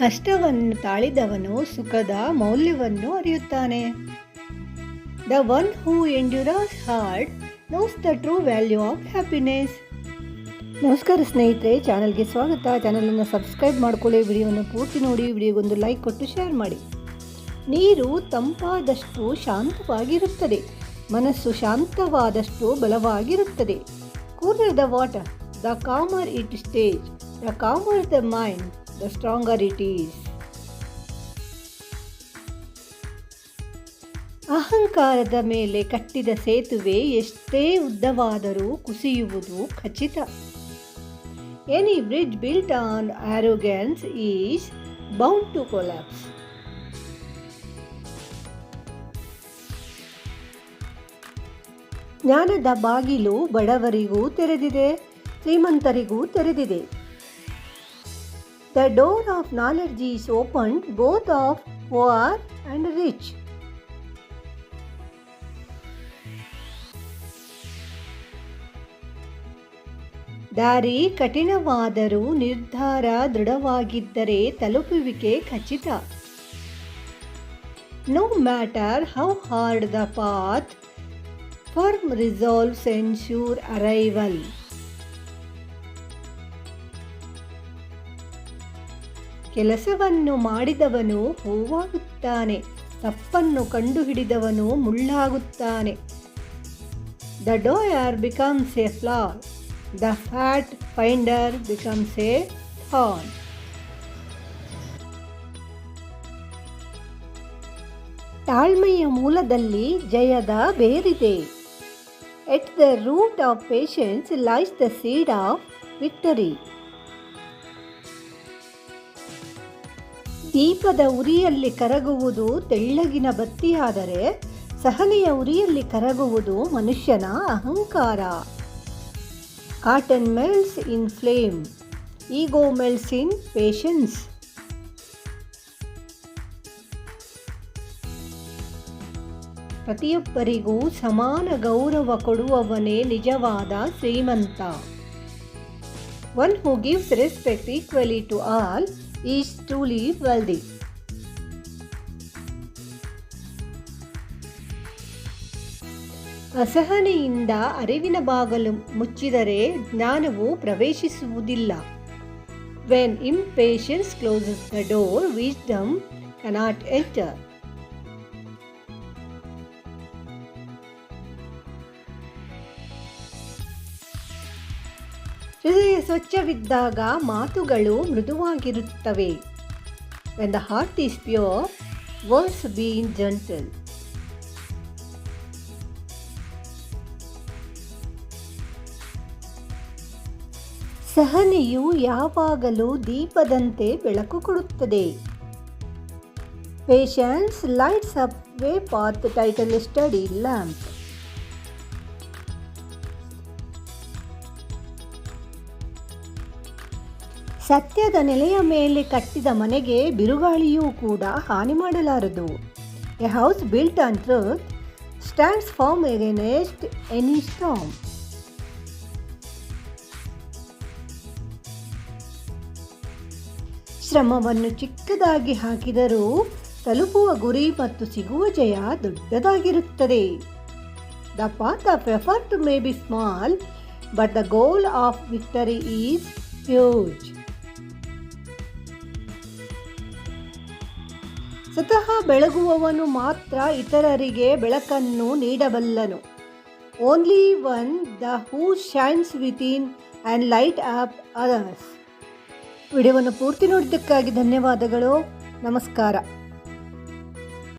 ಕಷ್ಟವನ್ನು ತಾಳಿದವನು ಸುಖದ ಮೌಲ್ಯವನ್ನು ಅರಿಯುತ್ತಾನೆ. The one who endures hard knows the true value of happiness ನಮಸ್ಕಾರ ಸ್ನೇಹಿತರೆ, ಚಾನಲ್ಗೆ ಸ್ವಾಗತ. ಚಾನಲನ್ನು ಸಬ್ಸ್ಕ್ರೈಬ್ ಮಾಡಿಕೊಳ್ಳಿ, ವಿಡಿಯೋವನ್ನು ಪೂರ್ತಿ ನೋಡಿ, ವಿಡಿಯೋಗೊಂದು ಲೈಕ್ ಕೊಟ್ಟು ಶೇರ್ ಮಾಡಿ. ನೀರು ತಂಪಾದಷ್ಟು ಶಾಂತವಾಗಿರುತ್ತದೆ, ಮನಸ್ಸು ಶಾಂತವಾದಷ್ಟು ಬಲವಾಗಿರುತ್ತದೆ. Cooler the water the calmer it stays the calmer the mind the stronger it is. ಅಹಂಕಾರದ ಮೇಲೆ ಕಟ್ಟಿದ ಸೇತುವೆ ಎಷ್ಟೇ ಉದ್ದವಾದರೂ ಕುಸಿಯುವುದು ಖಚಿತ. Any bridge built on arrogance is bound to collapse ಜ್ಞಾನದ ಬಾಗಿಲು ಬಡವರಿಗೂ ತೆರೆದಿದೆ, ಶ್ರೀಮಂತರಿಗೂ ತೆರೆದಿದೆ. The door of knowledge is opened both of poor and rich. ದಾರಿ ಕಠಿಣವಾದರೂ ನಿರ್ಧಾರ ದೃಢವಾಗಿದ್ದರೆ ತಲುಪುವಿಕೆ ಖಚಿತ no matter how hard the path firm resolve ensures arrival ಕೆಲಸವನ್ನು ಮಾಡಿದವನು ಹೂವಾಗುತ್ತಾನೆ, ತಪ್ಪನ್ನು ಕಂಡುಹಿಡಿದವನು ಮುಳ್ಳಾಗುತ್ತಾನೆ. The doer becomes a flower the fault finder becomes a thorn ತಾಳ್ಮೆಯ ಮೂಲದಲ್ಲಿ ಜಯದ ಬೇರಿದೆ. At the root of patience lies the seed of victory ದೀಪದ ಉರಿಯಲ್ಲಿ ಕರಗುವುದು ತೆಳ್ಳಗಿನ ಬತ್ತಿಯಾದರೆ ಸಹನೆಯ ಉರಿಯಲ್ಲಿ ಕರಗುವುದು ಮನುಷ್ಯನ ಅಹಂಕಾರ. Cotton melts in flame ego melts in patience ಪ್ರತಿಯೊಬ್ಬರಿಗೂ ಸಮಾನ ಗೌರವ ಕೊಡುವವನೇ ನಿಜವಾದ ಶ್ರೀಮಂತ. One who gives respect equally to all is truly wealthy. ಅಸಹನೆಯಿಂದ ಅರಿವಿನ ಬಾಗಲು ಮುಚ್ಚಿದರೆ ಜ್ಞಾನವು ಪ್ರವೇಶಿಸುವುದಿಲ್ಲ when impatience closes the door wisdom cannot enter ಹೃದಯ ಸ್ವಚ್ಛವಿದ್ದಾಗ ಮಾತುಗಳು ಮೃದುವಾಗಿರುತ್ತವೆ. When the heart is pure words been gentle ಸಹನೆಯು ಯಾವಾಗಲೂ ದೀಪದಂತೆ ಬೆಳಕು ಕೊಡುತ್ತದೆ. Patience lights up way path title study lamp ಸತ್ಯದ ನೆಲೆಯ ಮೇಲೆ ಕಟ್ಟಿದ ಮನೆಗೆ ಬಿರುಗಾಳಿಯೂ ಕೂಡ ಹಾನಿ ಮಾಡಲಾರದು. A house built on truth stands firm against any storm ಶ್ರಮವನ್ನು ಚಿಕ್ಕದಾಗಿ ಹಾಕಿದರೂ ತಲುಪುವ ಗುರಿ ಮತ್ತು ಸಿಗುವ ಜಯ ದೊಡ್ಡದಾಗಿರುತ್ತದೆ. The path of effort may be small but the goal of victory is huge ಸ್ವತಃ ಬೆಳಗುವವನು ಮಾತ್ರ ಇತರರಿಗೆ ಬೆಳಕನ್ನು ನೀಡಬಲ್ಲನು. Only one the who shines within and light up others ವಿಡಿಯೋವನ್ನು ಪೂರ್ತಿ ನೋಡಿದ್ದಕ್ಕಾಗಿ ಧನ್ಯವಾದಗಳು. ನಮಸ್ಕಾರ.